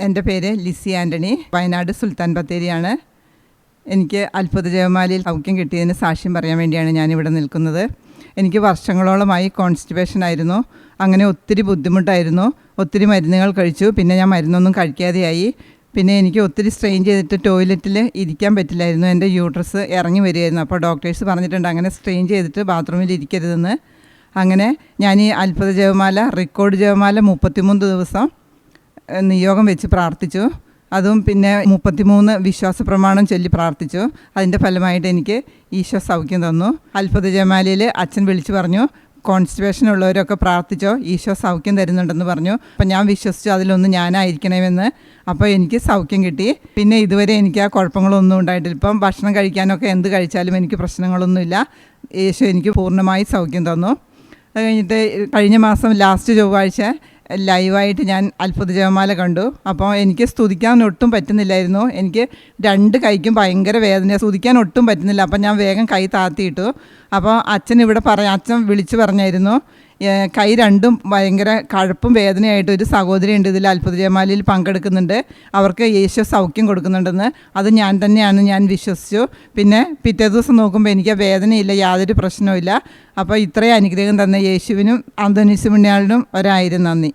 എന്റെ പേര് ലിസി ആന്റണി. വയനാട് സുൽത്താൻ ബത്തേരിയാണ്. എനിക്ക് അത്ഭുത ജയമാലിയിൽ സൗഖ്യം കിട്ടിയതിന് സാക്ഷ്യം പറയാൻ വേണ്ടിയാണ് ഞാനിവിടെ നിൽക്കുന്നത്. എനിക്ക് വർഷങ്ങളോളമായി കോൺസ്റ്റിപ്പേഷൻ ആയിരുന്നു. അങ്ങനെ ഒത്തിരി ബുദ്ധിമുട്ടായിരുന്നു. ഒത്തിരി മരുന്നുകൾ കഴിച്ചു. പിന്നെ ഞാൻ മരുന്നൊന്നും കഴിക്കാതെയായി. പിന്നെ എനിക്ക് ഒത്തിരി സ്ട്രെയിൻ ചെയ്തിട്ട് ടോയ്ലറ്റിൽ ഇരിക്കാൻ പറ്റില്ലായിരുന്നു. എന്റെ യൂട്രസ് ഇറങ്ങി വരികയായിരുന്നു. അപ്പോൾ ഡോക്ടേഴ്സ് പറഞ്ഞിട്ടുണ്ട് അങ്ങനെ സ്ട്രെയിൻ ചെയ്തിട്ട് ബാത്റൂമിൽ ഇരിക്കരുതെന്ന്. അങ്ങനെ ഞാൻ ഈ അത്ഭുത ജപമാല റെക്കോർഡ് ജപമാല മുപ്പത്തിമൂന്ന് ദിവസം നിയോഗം വെച്ച് പ്രാർത്ഥിച്ചു. അതും പിന്നെ മുപ്പത്തിമൂന്ന് വിശ്വാസ പ്രമാണം ചൊല്ലി പ്രാർത്ഥിച്ചു. അതിന്റെ ഫലമായിട്ട് എനിക്ക് ഈശോ സൗഖ്യം തന്നു. അത്ഭുത ജമാലിയിൽ അച്ഛൻ വിളിച്ചു പറഞ്ഞു കോൺസ്റ്റിറ്റ്യൂഷൻ ഉള്ളവരൊക്കെ പ്രാർത്ഥിച്ചോ? ഈശോ സൗഖ്യം തരുന്നുണ്ടെന്ന് പറഞ്ഞു. അപ്പം ഞാൻ വിശ്വസിച്ചു അതിലൊന്ന് ഞാനായിരിക്കണമെന്ന്. അപ്പോൾ എനിക്ക് സൗഖ്യം കിട്ടി. പിന്നെ ഇതുവരെ എനിക്ക് ആ കുഴപ്പങ്ങളൊന്നും ഉണ്ടായിട്ടില്ല. ഇപ്പം ഭക്ഷണം കഴിക്കാനൊക്കെ എന്ത് കഴിച്ചാലും എനിക്ക് പ്രശ്നങ്ങളൊന്നുമില്ല. യേശു എനിക്ക് പൂർണമായി സൗഖ്യം തന്നു. അത് കഴിഞ്ഞിട്ട് കഴിഞ്ഞ മാസം ലാസ്റ്റ് ചൊവ്വാഴ്ച ലൈവായിട്ട് ഞാൻ അത്ഭുത ജപമാല കണ്ടു. അപ്പോൾ എനിക്ക് സ്തുതിക്കാൻ ഒട്ടും പറ്റുന്നില്ലായിരുന്നു. എനിക്ക് രണ്ട് കൈക്കും ഭയങ്കര വേദന സ്തുതിക്കാൻ ഒട്ടും പറ്റുന്നില്ല. അപ്പം ഞാൻ വേഗം കൈ താത്തിയിട്ടു. അപ്പോൾ അച്ഛൻ ഇവിടെ പറയാം അച്ഛൻ വിളിച്ചു പറഞ്ഞായിരുന്നു. കൈ രണ്ടും ഭയങ്കര കഴപ്പും വേദനയായിട്ട് ഒരു സഹോദരി ഉണ്ട് ഇതിൽ അത്ഭുത ജയമാലയിൽ പങ്കെടുക്കുന്നുണ്ട്. അവർക്ക് യേശു സൗഖ്യം കൊടുക്കുന്നുണ്ടെന്ന്. അത് ഞാൻ തന്നെയാണ് ഞാൻ വിശ്വസിച്ചു. പിന്നെ പിറ്റേ ദിവസം നോക്കുമ്പോൾ എനിക്ക് വേദനയില്ല യാതൊരു പ്രശ്നവുമില്ല. അപ്പോൾ ഇത്രയും അനുഗ്രഹം തന്ന യേശുവിനും അന്തോനീസ് പുണ്യാളിനും ഒരായിരം നന്ദി.